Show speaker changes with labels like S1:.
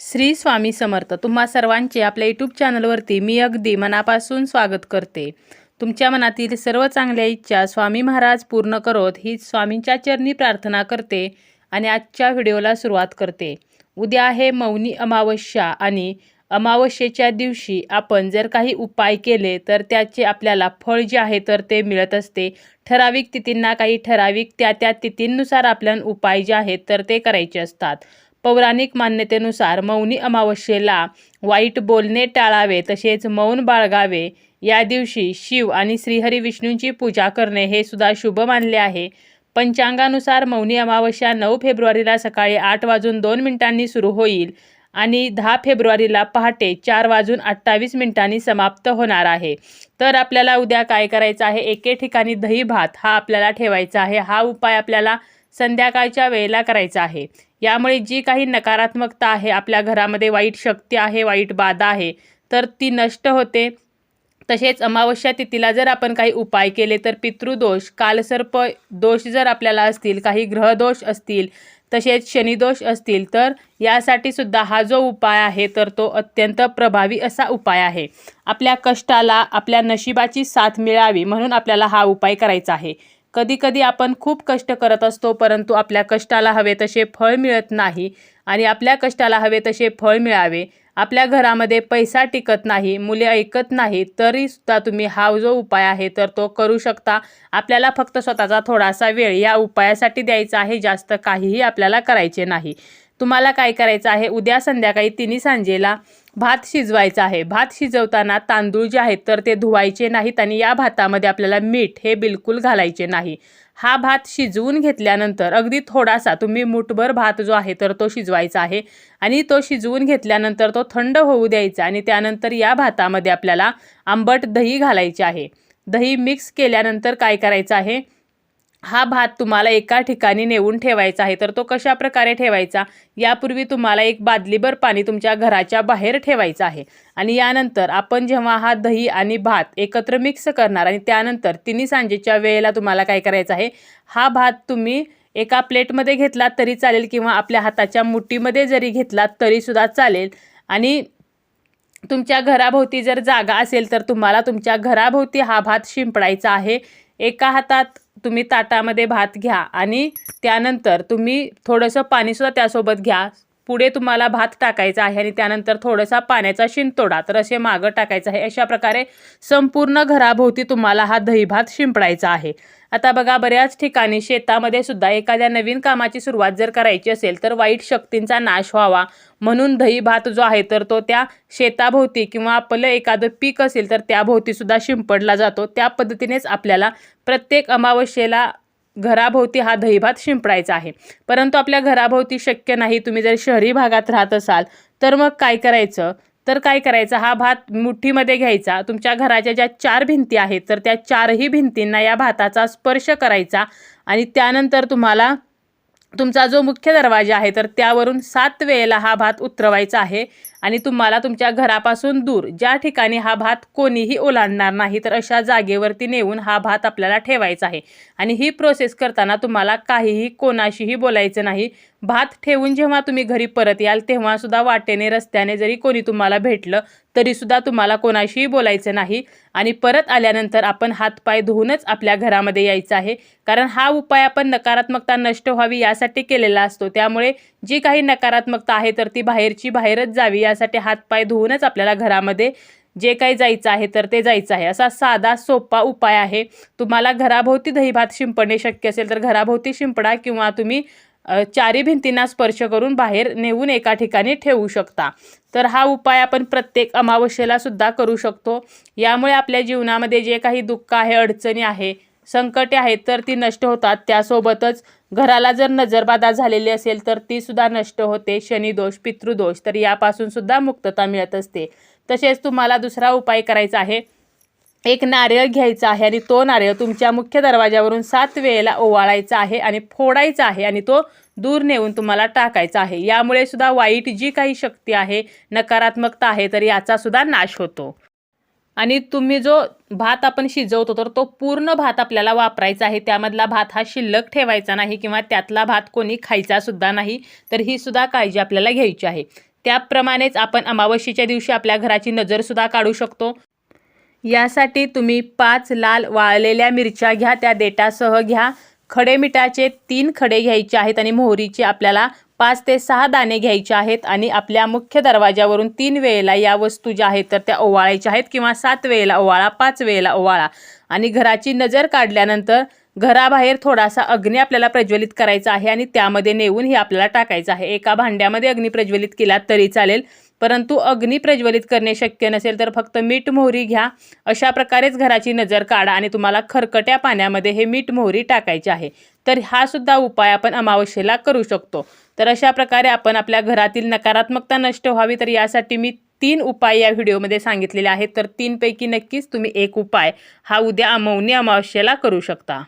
S1: श्री स्वामी समर्थ. तुम्हा सर्वांचे आपल्या यूट्यूब चॅनलवरती मी अगदी मनापासून स्वागत करते. तुमच्या मनातील सर्व चांगल्या इच्छा स्वामी महाराज पूर्ण करोत ही स्वामींच्या चरणी प्रार्थना करते आणि आजच्या व्हिडिओला सुरुवात करते. उद्या आहे मौनी अमावस्या आणि अमावस्येच्या दिवशी आपण जर काही उपाय केले तर त्याचे आपल्याला फळ जे आहे तर ते मिळत असते. ठराविक तिथींना काही ठराविक त्या त्या तिथींनुसार आपल्याला उपाय जे आहेत तर ते करायचे असतात. पौराणिक मान्यतेनुसार मौनी अमावस्येला वाईट बोलणे टाळावे तसेच मौन बाळगावे. या दिवशी शिव आणि श्रीहरी विष्णूंची पूजा करणे हे सुद्धा शुभ मानले आहे. पंचांगानुसार मौनी अमावस्या नऊ फेब्रुवारीला सकाळी आठ वाजून दोन मिनिटांनी सुरू होईल आणि दहा फेब्रुवारीला पहाटे चार वाजून अठ्ठावीस मिनिटांनी समाप्त होणार आहे. तर आपल्याला उद्या काय करायचं आहे? एके ठिकाणी दही भात हा आपल्याला ठेवायचा आहे. हा उपाय आपल्याला संध्याकाळच्या वेळेला करायचा आहे. यामुळे जी काही नकारात्मकता आहे आपल्या घरामध्ये वाईट शक्ती आहे वाईट बाधा आहे तर ती नष्ट होते. तसेच अमावस्या तिथीला जर आपण काही उपाय केले तर पितृदोष कालसर्प दोष जर आपल्याला असतील काही ग्रहदोष असतील तसेच शनिदोष असतील तर यासाठी सुद्धा हा जो उपाय आहे तर तो अत्यंत प्रभावी असा उपाय आहे. आपल्या कष्टाला आपल्या नशिबाची साथ मिळावी म्हणून आपल्याला हा उपाय करायचा आहे. कधी कधी आपण खूप कष्ट करत असतो परंतु आपल्या कष्टाला हवे तसे फळ मिळत नाही आणि आपल्या कष्टाला हवे तसे फळ मिळावे. आपल्या घरामध्ये पैसा टिकत नाही मुले ऐकत नाही तरीसुद्धा तुम्ही हा जो उपाय आहे तर तो करू शकता. आपल्याला फक्त स्वतःचा थोडासा वेळ या उपायासाठी द्यायचा आहे जास्त काहीही आपल्याला करायचे नाही. तुम्हाला काय करायचं आहे? उद्या संध्याकाळी तिन्ही सांजेला भात शिजवायचा आहे. भात शिजवताना तांदूळ जे आहेत तर ते धुवायचे नाहीत आणि या भातामध्ये आपल्याला मीठ हे बिलकुल घालायचे नाही. हा भात शिजवून घेतल्यानंतर अगदी थोडासा तुम्ही मुठभर भात जो आहे तर तो शिजवायचा आहे आणि तो शिजवून घेतल्यानंतर तो थंड होऊ द्यायचा आणि त्यानंतर या भातामध्ये आपल्याला आंबट दही घालायचे आहे. दही मिक्स केल्यानंतर काय करायचं आहे? हा भात तुम्हाला एका ठिकाणी नेऊन ठेवायचा आहे तर तो कशा प्रकारे ठेवायचा? यापूर्वी तुम्हाला एक बादलीभर पाणी तुमच्या घराच्या बाहेर ठेवायचं आहे. आणि यानंतर आपण जेव्हा हा दही आणि भात एकत्र मिक्स करणार आणि त्यानंतर तिन्ही सांजेच्या वेळेला तुम्हाला काय करायचं आहे? हा भात तुम्ही एका प्लेटमध्ये घेतलात तरी चालेल किंवा आपल्या हाताच्या मुठीमध्ये जरी घेतलात तरीसुद्धा चालेल. आणि तुमच्या घराभोवती जर जागा असेल तर तुम्हाला तुमच्या घराभोवती हा भात शिंपडायचा आहे. एका हातात तुम्ही ताटामध्ये भात घ्या आणि त्यानंतर तुम्ही थोडंसं पाणीसुद्धा त्यासोबत घ्या. पुढे तुम्हाला भात टाकायचा आहे आणि त्यानंतर थोडासा पाण्याचा शिंतोडा. तर असे मागं टाकायचं आहे. अशा प्रकारे संपूर्ण घराभोवती तुम्हाला हा दही भात शिंपडायचा आहे. आता बघा बऱ्याच ठिकाणी शेतामध्ये सुद्धा एखाद्या नवीन कामाची सुरुवात जर करायची असेल तर वाईट शक्तींचा नाश व्हावा. म्हणून दही भात जो आहे तर तो त्या शेताभोवती किंवा आपलं एखादं पीक असेल तर त्याभोवती सुद्धा शिंपडला जातो. त्या पद्धतीनेच आपल्याला प्रत्येक अमावस्येला घराभोवती हा दहीभात शिंपडायचा आहे. परंतु आपल्या घराभोवती शक्य नाही तुम्ही जर शहरी भागात राहत असाल तर मग काय करायचं? तर काय करायचं? हा भात मुठीमध्ये घ्यायचा. तुमच्या घराच्या ज्या चार भिंती आहेत तर त्या चारही भिंतींना या भाताचा स्पर्श करायचा आणि त्यानंतर तुम्हाला तुमचा जो मुख्य दरवाजा आहे तर त्यावरून सात वेळेला हा भात उतरवायचा आहे आणि तुम्हाला तुमच्या घरापासून दूर ज्या ठिकाणी हा भात कोणीही ओलांडणार नाही तर अशा जागेवरती नेऊन हा भात आपल्याला ठेवायचा आहे. आणि ही प्रोसेस करताना तुम्हाला काहीही कोणाशीही बोलायचं नाही भात ठेवून जेव्हा तुम्ही घरी परत याल तेव्हासुद्धा वाटेने रस्त्याने जरी कोणी तुम्हाला भेटलं तरीसुद्धा तुम्हाला कोणाशीही बोलायचं नाही. आणि परत आल्यानंतर आपण हातपाय धुवूनच आपल्या घरामध्ये यायचं आहे. कारण हा उपाय आपण नकारात्मकता नष्ट व्हावी यासाठी केलेला असतो. त्यामुळे जी काही नकारात्मकता आहे तर ती बाहेरची बाहेरच जावी. यासाठी हातपाय धुवूनच आपल्याला घरामध्ये जे काही जायचं आहे तर ते जायचं आहे. असा साधा सोपा उपाय आहे. तुम्हाला घराभोवती दहीभात शिंपडणे शक्य असेल तर घराभोवती शिंपडा किंवा तुम्ही चारी भिंतींना स्पर्श करून बाहेर नेऊन एका ठिकाणी ठेवू शकता. तर हा उपाय आपण प्रत्येक अमावस्येला सुद्धा करू शकतो. यामुळे आपल्या जीवनामध्ये जे काही दुःख आहे अडचणी आहे संकटे आहेत तर ती नष्ट होतात. त्यासोबतच घराला जर नजरबाधा झालेली असेल तर ती सुद्धा नष्ट होते. शनिदोष पितृदोष तर यापासून सुद्धा मुक्तता मिळत असते. तसेच तुम्हाला दुसरा उपाय करायचा आहे. एक नारळ घ्यायचा आहे आणि तो नारळ तुमच्या मुख्य दरवाजावरून सात वेळेला ओवाळायचा आहे आणि फोडायचा आहे आणि तो दूर नेऊन तुम्हाला टाकायचा आहे. यामुळे सुद्धा वाईट जी काही शक्ती आहे नकारात्मकता आहे तर याचा सुद्धा नाश होतो. आणि तुम्ही जो भात आपण शिजवतो तर तो पूर्ण भात आपल्याला वापरायचा आहे. त्यामधला भात हा शिल्लक ठेवायचा नाही किंवा त्यातला भात कोणी खायचा सुद्धा नाही तर ही सुद्धा काळजी आपल्याला घ्यायची आहे. त्याप्रमाणेच आपण अमावस्येच्या दिवशी आपल्या घराची नजरसुद्धा काढू शकतो. यासाठी तुम्ही पाच लाल वाळलेल्या मिरच्या घ्या त्या देटासह घ्या. खडे मिठाचे तीन खडे घ्यायचे आहेत आणि मोहरीचे आपल्याला पाच ते सहा दाणे घ्यायचे आहेत आणि आपल्या मुख्य दरवाजावरून तीन वेळेला या वस्तू ज्या आहेत तर त्या ओवाळायच्या आहेत किंवा सात वेळेला ओवाळा पाच वेळेला ओवाळा. आणि घराची नजर काढल्यानंतर घराबाहेर थोडासा अग्नी आपल्याला प्रज्वलित करायचा आहे आणि त्यामध्ये नेऊन हे आपल्याला टाकायचं आहे. एका भांड्यामध्ये अग्नी प्रज्वलित केला तरी चालेल. परंतु अग्नी प्रज्वलित करणे शक्य नसेल तर फक्त मीठ मोहरी घ्या. अशा प्रकारेच घराची नजर काढा आणि तुम्हाला खरकट्या पाण्यामध्ये हे मीठ मोहरी टाकायची आहे. तर हा सुद्धा उपाय आपण अमावस्येला करू शकतो. तर अशा प्रकारे आपण आपल्या घरातील नकारात्मकता नष्ट व्हावी. तर यासाठी मी तीन उपाय या व्हिडिओमध्ये सांगितलेले आहेत. तर तीनपैकी नक्कीच तुम्ही एक उपाय हा उद्या अमौनी अमावस्येला करू शकता.